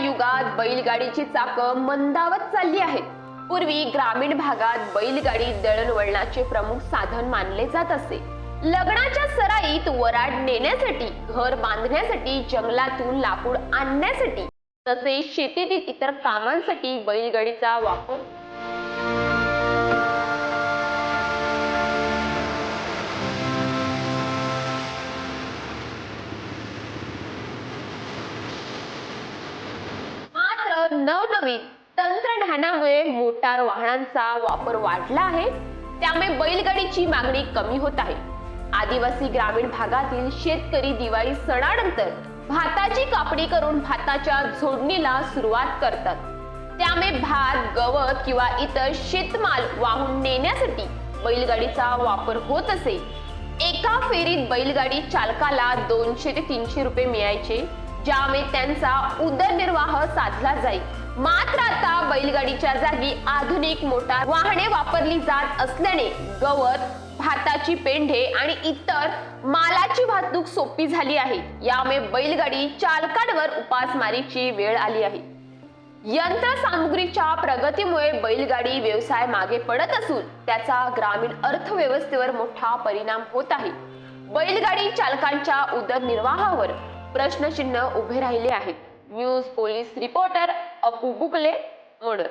बैलगाडीची चाकं मंदावत चालली आहेत. पूर्वी ग्रामीण भागात बैलगाडी दळणवळणाचे प्रमुख साधन मानले जात असे. लग्नाच्या सराईत वराड नेण्यासाठी घर बांधण्यासाठी जंगलातून लाकूड आणण्यासाठी तसेच शेतीतील इतर कामांसाठी बैलगाडीचा वापर नवनवीन तंत्रज्ञानामुळे मोटार वाहनांचा वापर वाढला आहे. त्यामुळे बैलगाडीची मागणी कमी होत आहे. आदिवासी ग्रामीण भागातील शेतकरी दिवाळी सणानंतर भाताची कापणी करून भाताच्या झोडणीला सुरुवात करतात. त्यामुळे भात गवत किंवा इतर शेतमाल वाहून नेण्यासाठी बैलगाडीचा वापर होत असे. एका फेरीत बैलगाडी चालकाला दोनशे ते तीनशे रुपये मिळायचे. ज्यामुळे त्यांचा उदरनिर्वाह साधला जाईल मात्र आता बैलगाडीच्या जागी आधुनिक मोटार वाहने वापरली जात असल्याने गवत भाताची पेंढे आणि इतर मालाची वाहतूक सोपी झाली आहे. यामुळे बैलगाडी चालकांवर उपासमारीची वेळ आली आहे. यंत्रसामुग्रीच्या प्रगतीमुळे बैलगाडी व्यवसाय मागे पडत असून त्याचा ग्रामीण अर्थव्यवस्थेवर मोठा परिणाम होत आहे. बैलगाडी चालकांच्या उदरनिर्वाहावर प्रश्नचिन्ह उभे राहिले आहेत. न्यूज पोलीस रिपोर्टर अपू बुकले मोडर